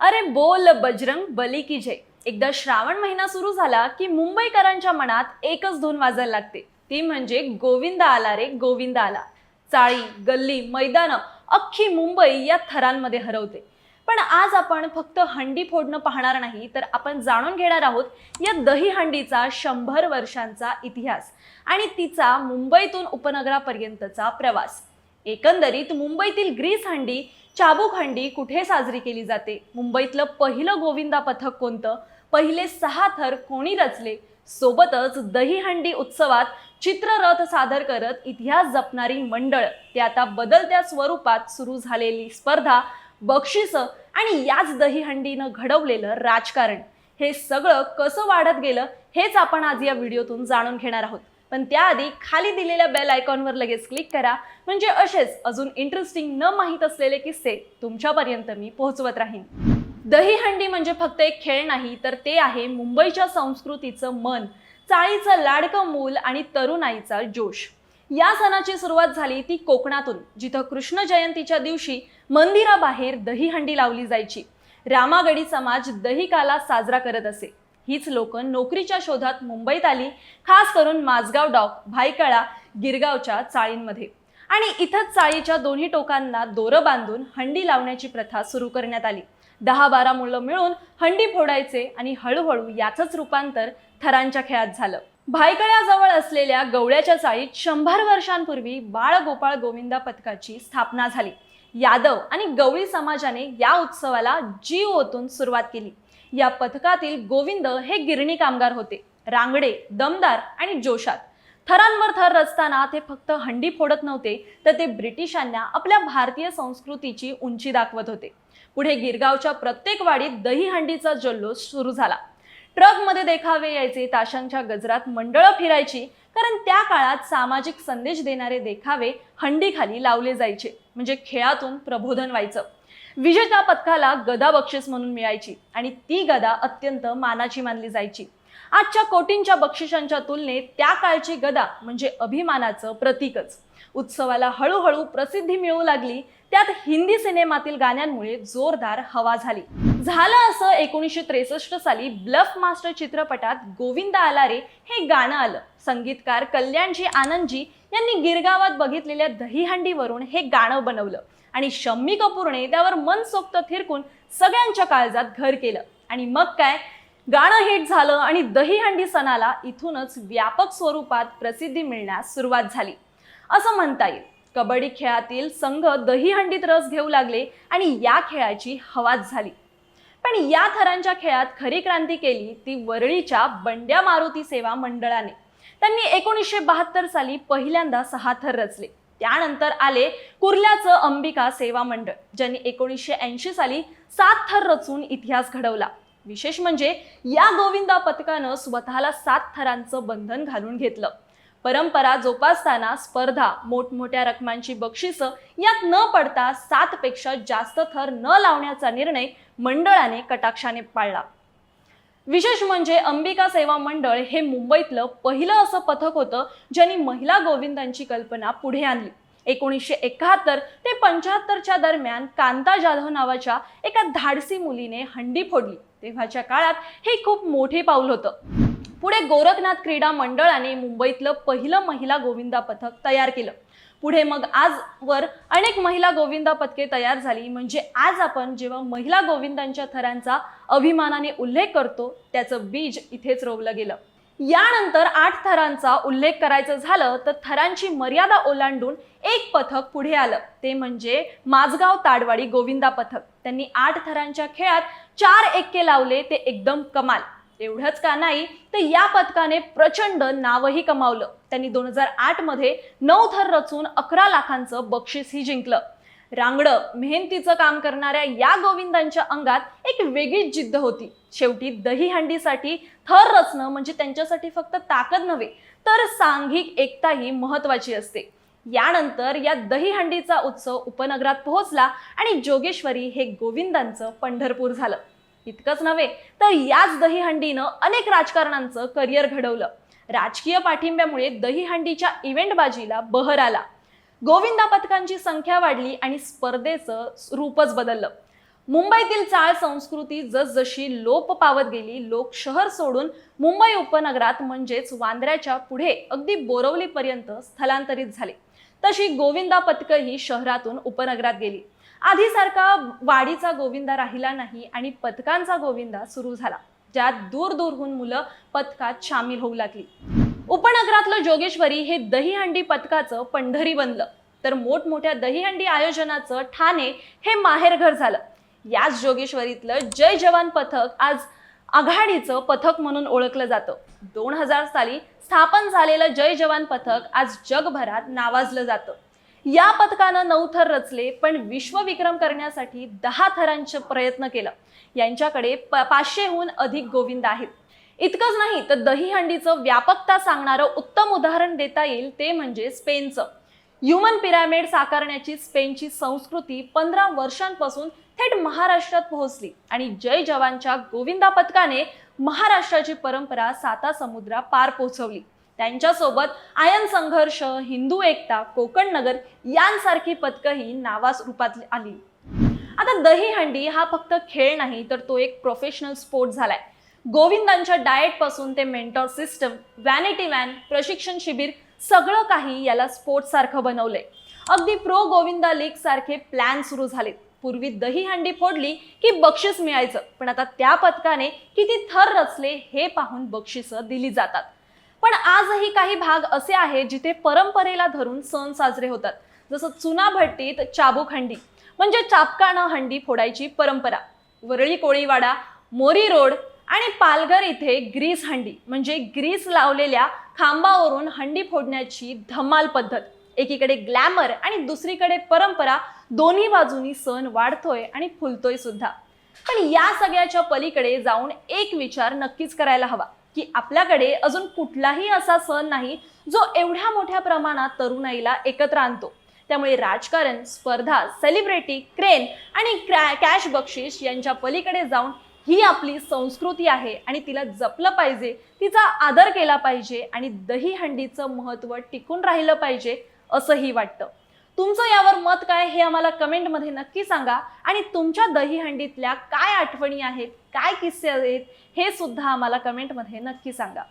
अरे बोल बजरंग बली की जय. एकदा श्रावण महिना सुरू झाला की मुंबईकरांच्या मनात एकच धून वाजायला लागते. ती म्हणजे गोविंदा आला रे गोविंदा आला. चाळी गल्ली मैदानं अख्खी मुंबई या थरांमध्ये हरवते. पण आज आपण फक्त हंडी फोडणं पाहणार नाही तर आपण जाणून घेणार आहोत या दही हंडीचा शंभर वर्षांचा इतिहास आणि तिचा मुंबईतून उपनगरापर्यंतचा प्रवास. एकंदरीत मुंबईतील ग्रीस हंडी चाबूक हंडी कुठे साजरी केली जाते? मुंबईतलं पहिलं गोविंदा पथक कोणतं? पहिले सहा थर कोणी रचले? सोबतच दहीहंडी उत्सवात चित्ररथ सादर करत इतिहास जपणारी मंडळ ते आता बदलत्या स्वरूपात सुरू झालेली स्पर्धा बक्षिस आणि याच दहीहंडीनं घडवलेलं राजकारण. हे सगळं कसं वाढत गेलं हेच आपण आज या व्हिडिओतून जाणून घेणार आहोत. पण त्याआधी खाली दिलेल्या बेल आयकॉनवर लगेच क्लिक करा. म्हणजे असेच अजून इंटरेस्टिंग न माहीत असलेले किस्से तुमच्यापर्यंत मी पोहोचवत राहीन. दहीहंडी म्हणजे फक्त एक खेळ नाही तर ते आहे मुंबईच्या संस्कृतीचं मन चाळीचं लाडकं मूल आणि तरुणाईचा जोश. या सणाची सुरुवात झाली ती कोकणातून जिथं कृष्ण जयंतीच्या दिवशी मंदिराबाहेर दहीहंडी लावली जायची. रामागडी समाज दहीकाला साजरा करत असे. हीच लोक नोकरीच्या शोधात मुंबईत आली खास करून माझगाव डॉक भायकळा गिरगावच्या चाळींमध्ये. आणि इथंच चाळीच्या दोन्ही टोकांना दोरं बांधून हंडी लावण्याची प्रथा सुरू करण्यात आली. दहा बारा मुलं मिळून हंडी फोडायचे आणि हळूहळू याचंच रूपांतर थरांच्या खेळात झालं. भायकळ्याजवळ असलेल्या गवळ्याच्या चाळीत शंभर वर्षांपूर्वी बाळ गोपाळ गोविंदा पथकाची स्थापना झाली. यादव आणि गवळी समाजाने या उत्सवाला जीव ओतून सुरुवात केली. या पथकातील गोविंद हे गिरणी कामगार होते. रांगडे दमदार आणि जोशात. थरांवर थर रचताना ते फक्त हंडी फोडत नव्हते तर ते ब्रिटिशांना आपल्या भारतीय संस्कृतीची उंची दाखवत होते. पुढे गिरगावच्या प्रत्येक वाडीत दही हंडीचा जल्लोष सुरू झाला. ट्रकमध्ये देखावे यायचे ताशांच्या गजरात मंडळं फिरायची कारण त्या काळात सामाजिक संदेश देणारे देखावे हंडीखाली लावले जायचे म्हणजे खेळातून प्रबोधन व्हायचं. विजेत्या पथकाला गदा बक्षीस म्हणून मिळायची आणि ती गदा अत्यंत मानाची मानली जायची. आजच्या कोटींच्या बक्षिसांच्या तुलनेत त्या काळची गदा म्हणजे अभिमानाचं प्रतीकच. उत्सवाला हळूहळू प्रसिद्धी मिळू लागली त्यात हिंदी सिनेमातील गाण्यांमुळे जोरदार हवा झाली. झालं असं एकोणीसशे त्रेसष्ट साली ब्लफ मास्टर चित्रपटात गोविंदा आला रे हे गाणं आलं. संगीतकार कल्याणजी आनंदजी यांनी गिरगावात बघितलेल्या दहीहंडीवरून हे गाणं बनवलं आणि शम्मी कपूरने त्यावर मनसोक्त थिरकून सगळ्यांच्या काळजात घर केलं. आणि मग काय? गाणं हिट झालं आणि दहीहंडी सणाला इथूनच व्यापक स्वरूपात प्रसिद्धी मिळण्यास सुरुवात झाली. असं म्हणता येईल. कबड्डी खेळातील संघ दहीहंडीत रस घेऊ लागले आणि या खेळाची हवाच झाली. पण या थरांच्या खेळात खरी क्रांती केली ती वरळीच्या बंड्या मारुती सेवा मंडळाने. त्यांनी एकोणीसशे बहात्तर साली पहिल्यांदा सहा थर रचले. त्यानंतर आले कुर्ल्याचं अंबिका सेवा मंडळ ज्यांनी एकोणीसशे ऐंशी साली सात थर रचून इतिहास घडवला. विशेष म्हणजे या गोविंदा पथकानं स्वतःला सात थरांचं बंधन घालून घेतलं. परंपरा जोपासताना स्पर्धा मोठमोठ्या रकमांची बक्षिसं यात न पडता सात पेक्षा जास्त थर न लावण्याचा निर्णय मंडळाने कटाक्षाने पाळला. विशेष म्हणजे अंबिका सेवा मंडळ हे मुंबईतलं पहिलं असं पथक होतं ज्यांनी महिला गोविंदांची कल्पना पुढे आणली. एकोणीसशे एकाहत्तर ते पंच्याहत्तरच्या दरम्यान कांता जाधव नावाच्या एका धाडसी मुलीने हंडी फोडली. तेव्हाच्या काळात हे खूप मोठे पाऊल होतं. पुढे गोरखनाथ क्रीडा मंडळाने मुंबईतलं पहिलं महिला गोविंदा पथक तयार केलं. पुढे मग आजवर अनेक महिला गोविंदा पथके तयार झाली. म्हणजे आज आपण जेव्हा महिला गोविंदांच्या थरांचा अभिमानाने उल्लेख करतो त्याचं बीज इथेच रोवलं गेलं. यानंतर आठ थरांचा उल्लेख करायचं झालं तर थरांची मर्यादा ओलांडून एक पथक पुढे आलं. ते म्हणजे माझगाव ताडवाडी गोविंदा पथक. त्यांनी आठ थरांच्या खेळात चार एक्के लावले ते एकदम कमाल. एवढंच का नाही तर या पथकाने प्रचंड नावही कमावलं. त्यांनी दोन हजार आठमध्ये नऊ थर रचून अकरा लाखांचं बक्षीसही जिंकलं. रांगडं मेहनतीचं काम करणाऱ्या या गोविंदांच्या अंगात एक वेगळीच जिद्द होती. शेवटी दहीहंडीसाठी थर रचणं म्हणजे त्यांच्यासाठी फक्त ताकद नव्हे तर सांघिक एकताही महत्वाची असते. यानंतर या दहीहंडीचा उत्सव उपनगरात पोहोचला आणि जोगेश्वरी हे गोविंदांचं पंढरपूर झालं. इतकंच नव्हे तर याच दहीहंडीनं अनेक राजकारणांचं करिअर घडवलं. राजकीय पाठिंब्यामुळे दहीहंडीच्या इव्हेंटबाजीला बहर आला. गोविंदा पथकांची संख्या वाढली आणि स्पर्धेचं रूपच बदललं. मुंबईतील चाळ संस्कृती जसजशी लोप पावत गेली लोक शहर सोडून मुंबई उपनगरात म्हणजेच वांद्र्याच्या पुढे अगदी बोरवलीपर्यंत स्थलांतरित झाले. तशी गोविंदा पथकही शहरातून उपनगरात गेली. आधीसारखा वाडीचा गोविंदा राहिला नाही आणि पथकांचा गोविंदा सुरू झाला ज्यात दूर दूरहून मुलं पथकात सामील होऊ लागली. उपनगरातलं जोगेश्वरी हे दहीहंडी पथकाचं पंढरी बनलं. तर मोठमोठ्या दहीहंडी आयोजनाचं ठाणे हे माहेरघर झालं. याच जोगेश्वरीतलं जय जवान पथक आज आघाडीचं पथक म्हणून ओळखलं जातं. दोन हजार साली स्थापन झालेलं जय जवान पथक आज जगभरात नावाजलं जातं. या पथकानं नऊ थर रचले पण विश्वविक्रम करण्यासाठी दहा थरांचे प्रयत्न केलं. यांच्याकडे प- पाचशेहून अधिक गोविंद आहेत. इतकंच नाही तर दहीहंडीचं व्यापकता सांगणारं उत्तम उदाहरण देता येईल ते म्हणजे स्पेनचं. ह्युमन पिरॅमिड साकारण्याची स्पेनची संस्कृती पंधरा वर्षांपासून थेट महाराष्ट्रात पोहोचली आणि जय जवानच्या गोविंदा पथकाने महाराष्ट्राची परंपरा साता समुद्रा पार पोहोचवली त्यांच्यासोबत आयन संघर्ष हिंदू एकता कोकण नगर यांसारखी पथकही नावास रूपात आली. आता दहीहंडी हा फक्त खेळ नाही तर तो एक प्रोफेशनल स्पोर्ट झालाय. गोविंदांच्या डाएटपासून ते मेंटॉर सिस्टम व्हॅनिटी व्हॅन प्रशिक्षण शिबिर सगळं काही याला स्पोर्ट्ससारखं बनवलंय. अगदी प्रो गोविंदा लीग सारखे प्लॅन सुरू झालेत. पूर्वी दही हंडी फोडली की बक्षीस मिळायचं पण आता त्या पथकाने किती थर रचले हे पाहून बक्षिसं दिली जातात. पण आजही काही भाग असे आहेत जिथे परंपरेला धरून सण साजरे होतात. जसं चुनाभट्टीत चाबूक हंडी म्हणजे चापकानं हंडी फोडायची परंपरा. वरळी कोळीवाडा मोरी रोड आणि पालघर इथे ग्रीस हंडी म्हणजे ग्रीस लावलेल्या खांबावरून हंडी फोडण्याची धमाल पद्धत. एकीकडे ग्लॅमर आणि दुसरीकडे परंपरा दोन्ही बाजूनी सण वाढतोय आणि फुलतोय सुद्धा. पण या सगळ्याच्या पलीकडे जाऊन एक विचार नक्कीच करायला हवा की आपल्याकडे अजून कुठलाही असा सण नाही जो एवढ्या मोठ्या प्रमाणात तरुणाईला एकत्र आणतो. त्यामुळे राजकारण स्पर्धा सेलिब्रिटी क्रेन आणि क्रॅ कॅश बक्षीस यांच्या पलीकडे जाऊन ही आपली संस्कृती आहे आणि तिला जपलं पाहिजे तिचा आदर केला पाहिजे आणि दहीहंडीचं महत्त्व टिकून राहिलं पाहिजे असंही वाटतं. तुमचं यावर मत काय हे आम्हाला कमेंटमध्ये नक्की सांगा आणि तुमच्या दहीहंडीतल्या काय आठवणी आहेत काय किस्से आहेत हे सुद्धा आम्हाला कमेंटमध्ये नक्की सांगा.